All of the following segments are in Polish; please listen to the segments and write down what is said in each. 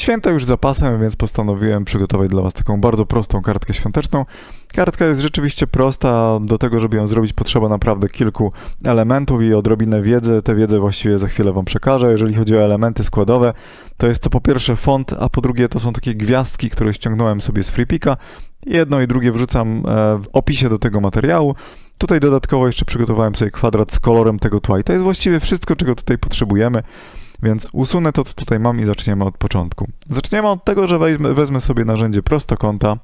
Święta już za pasem, więc postanowiłem przygotować dla Was taką bardzo prostą kartkę świąteczną. Kartka jest rzeczywiście prosta, do tego, żeby ją zrobić potrzeba naprawdę kilku elementów i odrobinę wiedzy. Tę wiedzę właściwie za chwilę Wam przekażę. Jeżeli chodzi o elementy składowe, to jest to po pierwsze font, a po drugie to są takie gwiazdki, które ściągnąłem sobie z FreePika. Jedno i drugie wrzucam e, w opisie do tego materiału. Tutaj dodatkowo jeszcze przygotowałem sobie kwadrat z kolorem tego tła i to jest właściwie wszystko, czego tutaj potrzebujemy. Więc usunę to, co tutaj mam i zaczniemy od początku. Zaczniemy od tego, że weźmę, wezmę sobie narzędzie prostokąta,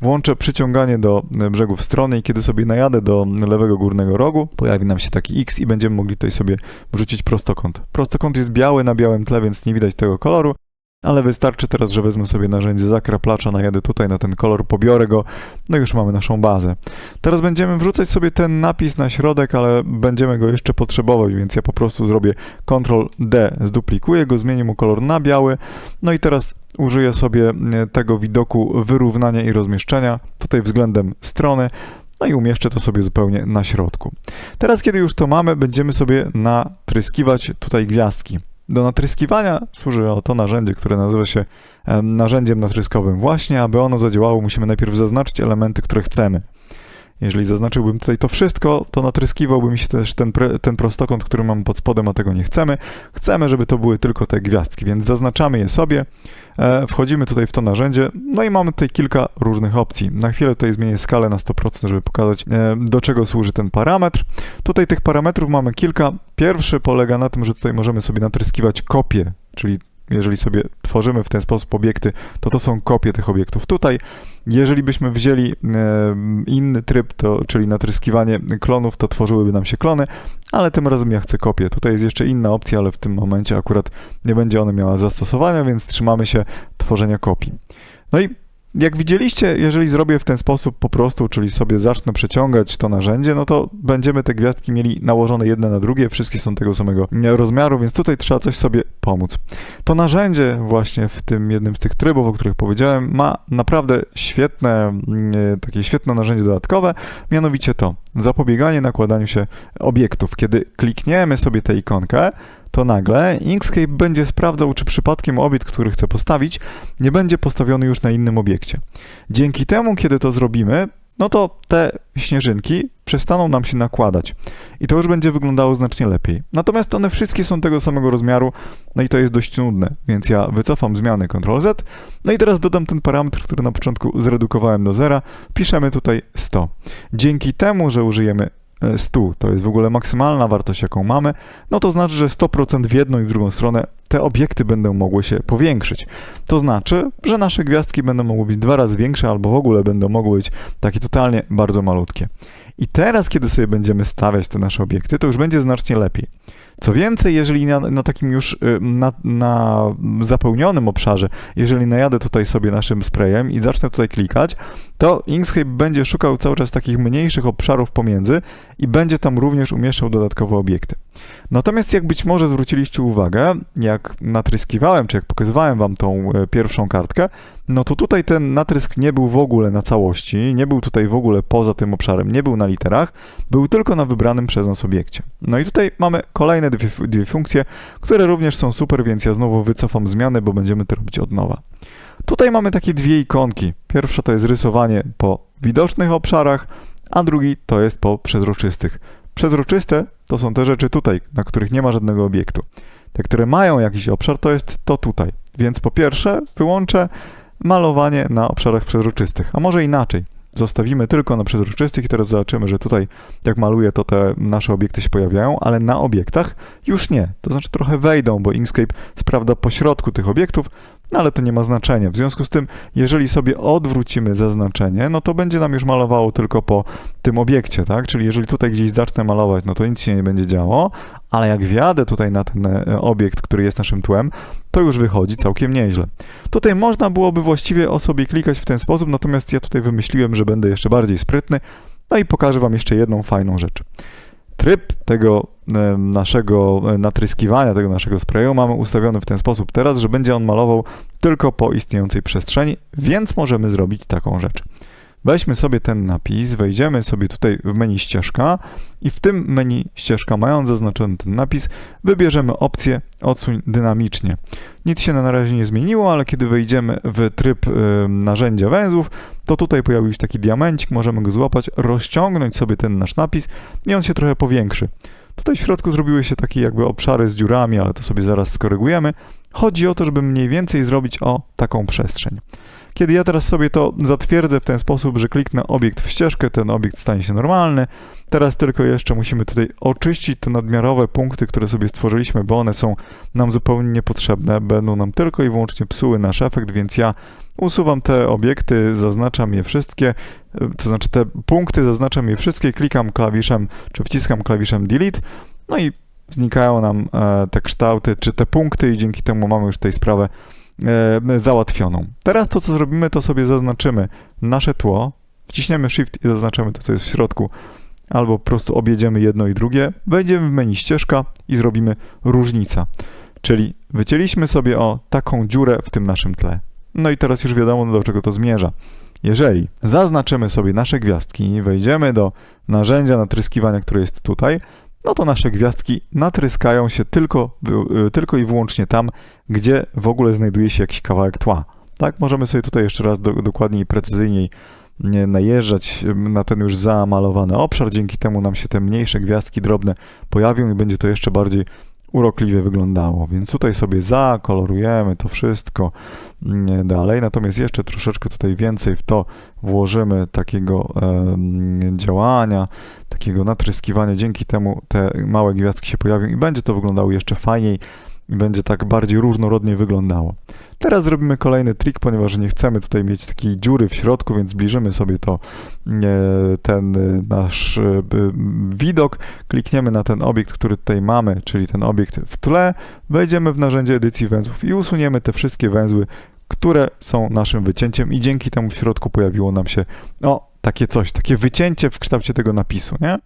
włączę przyciąganie do brzegów strony i kiedy sobie najadę do lewego górnego rogu, pojawi nam się taki X i będziemy mogli tutaj sobie wrzucić prostokąt. Prostokąt jest biały na białym tle, więc nie widać tego koloru, ale wystarczy teraz, że wezmę sobie narzędzie zakraplacza, najadę tutaj na ten kolor, pobiorę go, no już mamy naszą bazę. Teraz będziemy wrzucać sobie ten napis na środek, ale będziemy go jeszcze potrzebować, więc ja po prostu zrobię Ctrl D, zduplikuję go, zmienię mu kolor na biały, no i teraz użyję sobie e, tego widoku wyrównania i rozmieszczenia, tutaj względem strony, no i umieszczę to sobie zupełnie na środku. Teraz, kiedy już to mamy, będziemy sobie natryskiwać tutaj gwiazdki. Do natryskiwania służy to narzędzie, które nazywa się narzędziem natryskowym. Właśnie, aby ono zadziałało, musimy najpierw zaznaczyć elementy, które chcemy. Jeżeli zaznaczyłbym tutaj to wszystko, to natryskiwałby mi się też ten, ten prostokąt, który mamy pod spodem, a tego nie chcemy. Chcemy, żeby to były tylko te gwiazdki, więc zaznaczamy je sobie, e, wchodzimy tutaj w to narzędzie, no i mamy tutaj kilka różnych opcji. Na chwilę tutaj zmienię skalę na 100%, żeby pokazać, e, do czego służy ten parametr. Tutaj tych parametrów mamy kilka. Pierwszy polega na tym, że tutaj możemy sobie natryskiwać kopie, czyli jeżeli sobie tworzymy w ten sposób obiekty, to to są kopie tych obiektów. Tutaj, jeżeli byśmy wzięli inny tryb, to, czyli natryskiwanie klonów, to tworzyłyby nam się klony, ale tym razem ja chcę kopię. Tutaj jest jeszcze inna opcja, ale w tym momencie akurat nie będzie ona miała zastosowania, więc trzymamy się tworzenia kopii. No i jak widzieliście, jeżeli zrobię w ten sposób po prostu, czyli sobie zacznę przeciągać to narzędzie, no to będziemy te gwiazdki mieli nałożone jedne na drugie, wszystkie są tego samego rozmiaru, więc tutaj trzeba coś sobie pomóc. To narzędzie właśnie w tym jednym z tych trybów, o których powiedziałem, ma naprawdę świetne, mm, takie świetne narzędzie dodatkowe, mianowicie to zapobieganie nakładaniu się obiektów. Kiedy klikniemy sobie tę ikonkę, to nagle Inkscape będzie sprawdzał, czy przypadkiem obiekt, który chce postawić, nie będzie postawiony już na innym obiekcie. Dzięki temu, kiedy to zrobimy, no to te śnieżynki przestaną nam się nakładać i to już będzie wyglądało znacznie lepiej. Natomiast one wszystkie są tego samego rozmiaru, no i to jest dość nudne, więc ja wycofam zmiany Ctrl Z, no i teraz dodam ten parametr, który na początku zredukowałem do zera, piszemy tutaj 100. Dzięki temu, że użyjemy 100, to jest w ogóle maksymalna wartość, jaką mamy, no to znaczy, że 100% w jedną i w drugą stronę te obiekty będą mogły się powiększyć. To znaczy, że nasze gwiazdki będą mogły być dwa razy większe, albo w ogóle będą mogły być takie totalnie bardzo malutkie. I teraz, kiedy sobie będziemy stawiać te nasze obiekty, to już będzie znacznie lepiej. Co więcej, jeżeli na, na takim już y, na, na, zapełnionym obszarze, jeżeli najadę tutaj sobie naszym sprayem i zacznę tutaj klikać, to Inkscape będzie szukał cały czas takich mniejszych obszarów pomiędzy i będzie tam również umieszczał dodatkowe obiekty. Natomiast jak być może zwróciliście uwagę, jak natryskiwałem, czy jak pokazywałem wam tą e, pierwszą kartkę, no to tutaj ten natrysk nie był w ogóle na całości, nie był tutaj w ogóle poza tym obszarem, nie był na literach, był tylko na wybranym przez nas obiekcie. No i tutaj mamy kolejne dwie, dwie funkcje, które również są super, więc ja znowu wycofam zmiany, bo będziemy to robić od nowa. Tutaj mamy takie dwie ikonki. Pierwsza to jest rysowanie po widocznych obszarach, a drugi to jest po przezroczystych. Przezroczyste to są te rzeczy tutaj, na których nie ma żadnego obiektu. Te, które mają jakiś obszar, to jest to tutaj. Więc po pierwsze wyłączę malowanie na obszarach przezroczystych, a może inaczej. Zostawimy tylko na przezroczystych i teraz zobaczymy, że tutaj jak maluję, to te nasze obiekty się pojawiają, ale na obiektach już nie. To znaczy trochę wejdą, bo Inkscape sprawdza pośrodku tych obiektów, no ale to nie ma znaczenia. W związku z tym, jeżeli sobie odwrócimy zaznaczenie, no to będzie nam już malowało tylko po tym obiekcie, tak? Czyli jeżeli tutaj gdzieś zacznę malować, no to nic się nie będzie działo, ale jak wjadę tutaj na ten e, obiekt, który jest naszym tłem, to już wychodzi całkiem nieźle. Tutaj można byłoby właściwie o sobie klikać w ten sposób, natomiast ja tutaj wymyśliłem, że będę jeszcze bardziej sprytny, no i pokażę Wam jeszcze jedną fajną rzecz. Tryb tego naszego e, natryskiwania, tego naszego sprayu mamy ustawiony w ten sposób teraz, że będzie on malował tylko po istniejącej przestrzeni, więc możemy zrobić taką rzecz. Weźmy sobie ten napis, wejdziemy sobie tutaj w menu ścieżka i w tym menu ścieżka, mając zaznaczony ten napis, wybierzemy opcję odsuń dynamicznie. Nic się na razie nie zmieniło, ale kiedy wejdziemy w tryb y, narzędzia węzłów, to tutaj pojawił się taki diamencik, możemy go złapać, rozciągnąć sobie ten nasz napis i on się trochę powiększy. Tutaj w środku zrobiły się takie jakby obszary z dziurami, ale to sobie zaraz skorygujemy. Chodzi o to, żeby mniej więcej zrobić o taką przestrzeń. Kiedy ja teraz sobie to zatwierdzę w ten sposób, że kliknę obiekt w ścieżkę, ten obiekt stanie się normalny. Teraz tylko jeszcze musimy tutaj oczyścić te nadmiarowe punkty, które sobie stworzyliśmy, bo one są nam zupełnie niepotrzebne, będą nam tylko i wyłącznie psuły nasz efekt, więc ja usuwam te obiekty, zaznaczam je wszystkie, to znaczy te punkty, zaznaczam je wszystkie, klikam klawiszem, czy wciskam klawiszem delete, no i znikają nam e, te kształty, czy te punkty i dzięki temu mamy już tej sprawę e, załatwioną. Teraz to, co zrobimy, to sobie zaznaczymy nasze tło, wciśniemy Shift i zaznaczymy to, co jest w środku, albo po prostu objedziemy jedno i drugie, wejdziemy w menu ścieżka i zrobimy różnica. Czyli wycięliśmy sobie o taką dziurę w tym naszym tle. No i teraz już wiadomo, do czego to zmierza. Jeżeli zaznaczymy sobie nasze gwiazdki, wejdziemy do narzędzia natryskiwania, które jest tutaj, no to nasze gwiazdki natryskają się tylko, y, tylko i wyłącznie tam, gdzie w ogóle znajduje się jakiś kawałek tła. Tak, możemy sobie tutaj jeszcze raz do, dokładniej i precyzyjniej najeżdżać na ten już zamalowany obszar. Dzięki temu nam się te mniejsze gwiazdki drobne pojawią i będzie to jeszcze bardziej urokliwie wyglądało. Więc tutaj sobie zakolorujemy to wszystko dalej. Natomiast jeszcze troszeczkę tutaj więcej w to włożymy takiego działania, takiego natryskiwania. Dzięki temu te małe gwiazdki się pojawią i będzie to wyglądało jeszcze fajniej i będzie tak bardziej różnorodnie wyglądało. Teraz zrobimy kolejny trik, ponieważ nie chcemy tutaj mieć takiej dziury w środku, więc zbliżymy sobie to, ten nasz e, widok, klikniemy na ten obiekt, który tutaj mamy, czyli ten obiekt w tle, wejdziemy w narzędzie edycji węzłów i usuniemy te wszystkie węzły, które są naszym wycięciem i dzięki temu w środku pojawiło nam się o, takie coś, takie wycięcie w kształcie tego napisu, nie?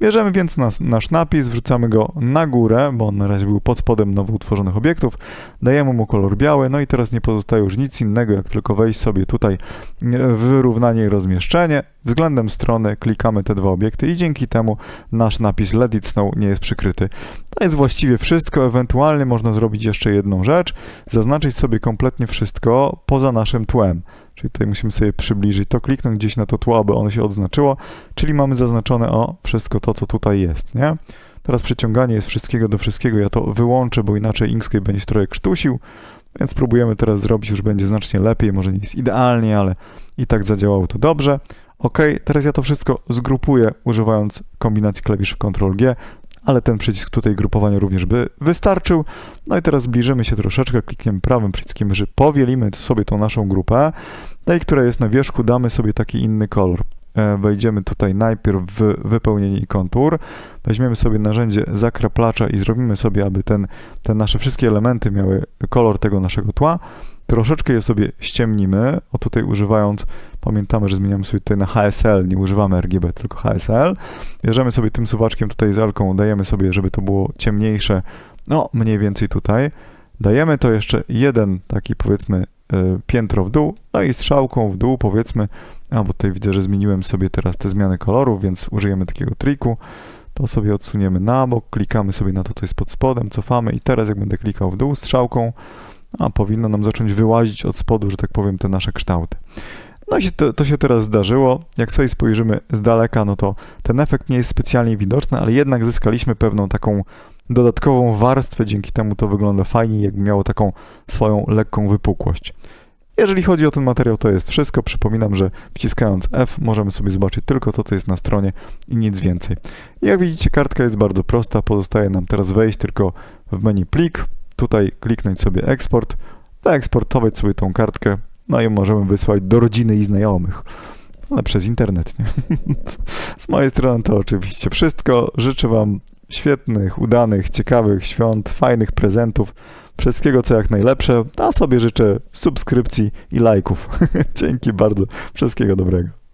Bierzemy więc nas, nasz napis, wrzucamy go na górę, bo on na razie był pod spodem nowo utworzonych obiektów, dajemy mu kolor biały, no i teraz nie pozostaje już nic innego, jak tylko wejść sobie tutaj w wyrównanie i rozmieszczenie, względem strony klikamy te dwa obiekty i dzięki temu nasz napis Let It Snow nie jest przykryty. To jest właściwie wszystko, ewentualnie można zrobić jeszcze jedną rzecz, zaznaczyć sobie kompletnie wszystko poza naszym tłem. Czyli tutaj musimy sobie przybliżyć to, kliknąć gdzieś na to tło, aby ono się odznaczyło, czyli mamy zaznaczone o wszystko to, co tutaj jest, nie? Teraz przeciąganie jest wszystkiego do wszystkiego, ja to wyłączę, bo inaczej Inkscape będzie trochę krztusił, więc spróbujemy teraz zrobić, już będzie znacznie lepiej, może nie jest idealnie, ale i tak zadziałało to dobrze. OK, teraz ja to wszystko zgrupuję używając kombinacji klawiszy Ctrl-G, ale ten przycisk tutaj grupowania również by wystarczył. No i teraz zbliżymy się troszeczkę, klikniemy prawym przyciskiem że powielimy sobie tą naszą grupę, tej, która jest na wierzchu, damy sobie taki inny kolor. E, wejdziemy tutaj najpierw w wypełnienie i kontur, weźmiemy sobie narzędzie zakraplacza i zrobimy sobie, aby ten, te nasze wszystkie elementy miały kolor tego naszego tła. Troszeczkę je sobie ściemnimy, o tutaj używając, pamiętamy, że zmieniamy sobie tutaj na HSL, nie używamy RGB, tylko HSL. Bierzemy sobie tym suwaczkiem tutaj z Elką, dajemy sobie, żeby to było ciemniejsze, no mniej więcej tutaj. Dajemy to jeszcze jeden taki powiedzmy piętro w dół, no i strzałką w dół powiedzmy, a bo tutaj widzę, że zmieniłem sobie teraz te zmiany kolorów, więc użyjemy takiego triku. To sobie odsuniemy na bok, klikamy sobie na to, co jest pod spodem, cofamy i teraz jak będę klikał w dół strzałką, a powinno nam zacząć wyłazić od spodu, że tak powiem, te nasze kształty. No i to, to, się teraz zdarzyło. Jak sobie spojrzymy z daleka, no to ten efekt nie jest specjalnie widoczny, ale jednak zyskaliśmy pewną taką dodatkową warstwę, dzięki temu to wygląda fajnie, jakby miało taką swoją lekką wypukłość. Jeżeli chodzi o ten materiał, to jest wszystko. Przypominam, że wciskając F możemy sobie zobaczyć tylko to, co jest na stronie i nic więcej. Jak widzicie, kartka jest bardzo prosta. Pozostaje nam teraz wejść tylko w menu plik, tutaj kliknąć sobie eksport, zaeksportować sobie tą kartkę, no i możemy wysłać do rodziny i znajomych. Ale przez internet, nie? Z mojej strony to oczywiście wszystko. Życzę Wam świetnych, udanych, ciekawych świąt, fajnych prezentów, wszystkiego co jak najlepsze, a sobie życzę subskrypcji i lajków. Dzięki bardzo, wszystkiego dobrego.